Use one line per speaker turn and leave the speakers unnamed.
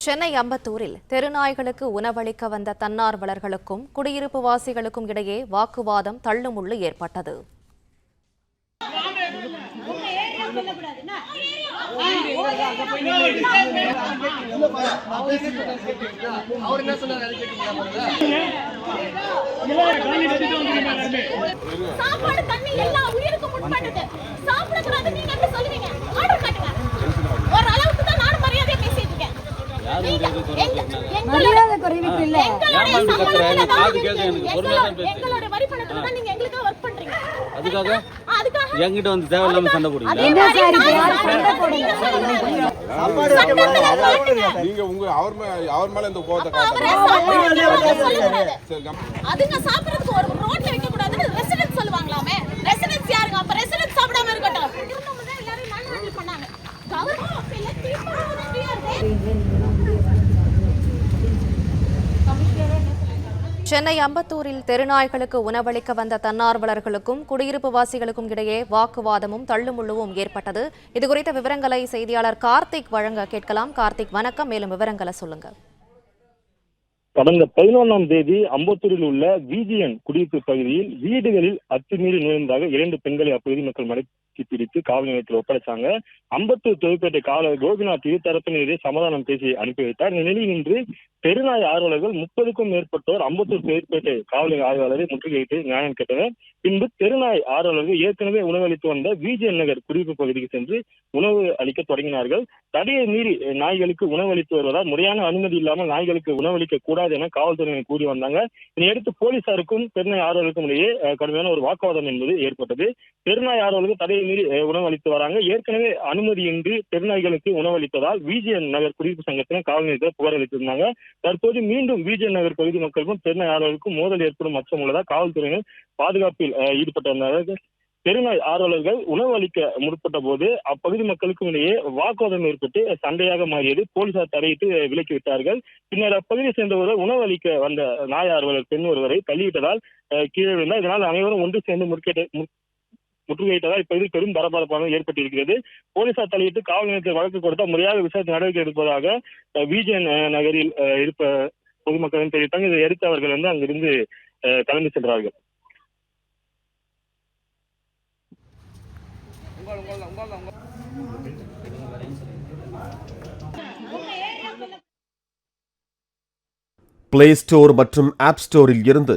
சென்னை அம்பத்தூரில் தெருநாய்களுக்கு உணவளிக்க வந்த தன்னார்வலர்களுக்கும் குடியிருப்பு வாசிகளுக்கும் இடையே வாக்குவாதம் தள்ளுமுள்ளு ஏற்பட்டது.
சாப்பாடு தண்ணி எல்லாம்
மரியாதை குறைவுக்கு இல்ல.
எங்களுடைய வரி பணத்துல தான் நீங்க எங்களுக்காக ஒர்க் பண்றீங்க.
அதுக்காக? என்கிட்ட வந்து தேவையில்லாம சண்டை போடுங்க.
நீங்க
உங்க அவர் மேல அவர் மேல இந்த கோவத்தை
அதுங்க சாப்பிடறதுக்கு ஒரு ரோட்ல வைக்க கூடாதுன்னு ரெசிடென்ட் சொல்லுவாங்களாமே. ரெசிடென்ஸ் யாருங்க? அப்ப ரெசிடென்ட் சாப்பிடாம இருக்கட்டும். எல்லாரும் பண்ணாங்க. கவர்மெண்ட் அப்ப இல்ல தீர்ப்பு உதவியா இருக்கு
சென்னை அம்பத்தூரில் தெருநாய்களுக்கு உணவளிக்க வந்த தன்னார்வலர்களுக்கும் குடியிருப்பு வாசிகளுக்கும் இடையே வாக்குவாதமும் தள்ளுமுள்ளுவும் ஏற்பட்டது. இதுகுறித்த விவரங்களை செய்தியாளர் கார்த்திக் வழங்க கேட்கலாம். கார்த்திக் வணக்கம். மேலும் விவரங்களை சொல்லுங்க.
கடந்த பதினொன்றாம் தேதி அம்பத்தூரில் உள்ள விஜிஎன் குடியிருப்பு பகுதியில் வீடுகளில் அத்துமீறி நுழைந்ததாக இரண்டு பெண்களை அப்பகுதி மக்கள் மடக்கி பிடித்து காவல் நிலையத்தில் ஒப்படைச்சாங்க. அம்பத்தூர் தொகுப்பேட்டை காவலர் கோபிநாத் இருதரப்பினரே சமாதானம் பேசி அனுப்பி வைத்தார். இந்த நிலையில் இன்று பெருநாய் ஆர்வலர்கள் முப்பதுக்கும் மேற்பட்டோர் அம்பத்தூர் தொழிற்பேட்டை காவல் நிலைய ஆய்வாளரை முற்றுகையிட்டு நியாயம் கேட்டனர். பின்பு தெருநாய் ஆர்வலர்கள் ஏற்கனவே உணவளித்து வந்த விஜயன் நகர் குடியிருப்பு பகுதிக்கு சென்று உணவு அளிக்க தொடங்கினார்கள். தடையை மீறி நாய்களுக்கு உணவளித்து வருவதால் முறையான அனுமதி இல்லாமல் நாய்களுக்கு உணவளிக்க கூடாது என காவல்துறையினர் கூறி வந்தாங்க. இதனையடுத்து போலீசாருக்கும் பெருநாய் ஆர்வலருக்கும் இடையே கடுமையான ஒரு வாக்குவாதம் என்பது ஏற்பட்டது. பெருநாய் ஆர்வலர்கள் தடையை மீறி உணவளித்து வராங்க. ஏற்கனவே அனுமதியின்றி தெருநாய்களுக்கு உணவளித்ததால் விஜயன் நகர் குடியிருப்பு சங்கத்தினர் காவல் நிலையத்தில் புகார் அளித்திருந்தாங்க. தற்போது மீண்டும் விஜயன் நகர் பகுதி மக்களுக்கும் தெருநாய் மோதல் ஏற்படும் அச்சம் உள்ளதால் காவல்துறையினர் பாதுகாப்பில் ஈடுபட்டிருந்தார்கள் தெருநாய் ஆர்வலர்கள் உணவு அளிக்க முற்பட்ட போது அப்பகுதி மக்களுக்கும் இடையே வாக்குவாதம் ஏற்பட்டு சண்டையாக மாறியது. போலீசார் தடையிட்டு விலக்கி விட்டார்கள். பின்னர் அப்பகுதியை சேர்ந்தவர்கள் உணவு அளிக்க வந்த நாய் ஆர்வலர் பெண் ஒருவரை தள்ளிவிட்டதால் கீழே விழுந்தார். இதனால் அனைவரும் ஒன்று சேர்ந்து முற்கேட்ட முற்றுகையிட்டதால் இப்பகுதி பெரும் பரபரப்பான ஏற்பட்டிருக்கிறது. போலீசார் தலையிட்டு காவல் நிலையத்தில் வழக்கு கொடுத்தால் முறையாக விசாரணை நடவடிக்கை எடுப்பதாக விஜயன் நகரில் இருப்ப பொதுமக்களும் தெரிவித்தாங்க. இதை எடுத்து அவர்கள் வந்து அங்கிருந்து கலந்து கிளம்பி சென்றார்கள்.
பிளே ஸ்டோர் மற்றும் ஆப் ஸ்டோரில் இருந்து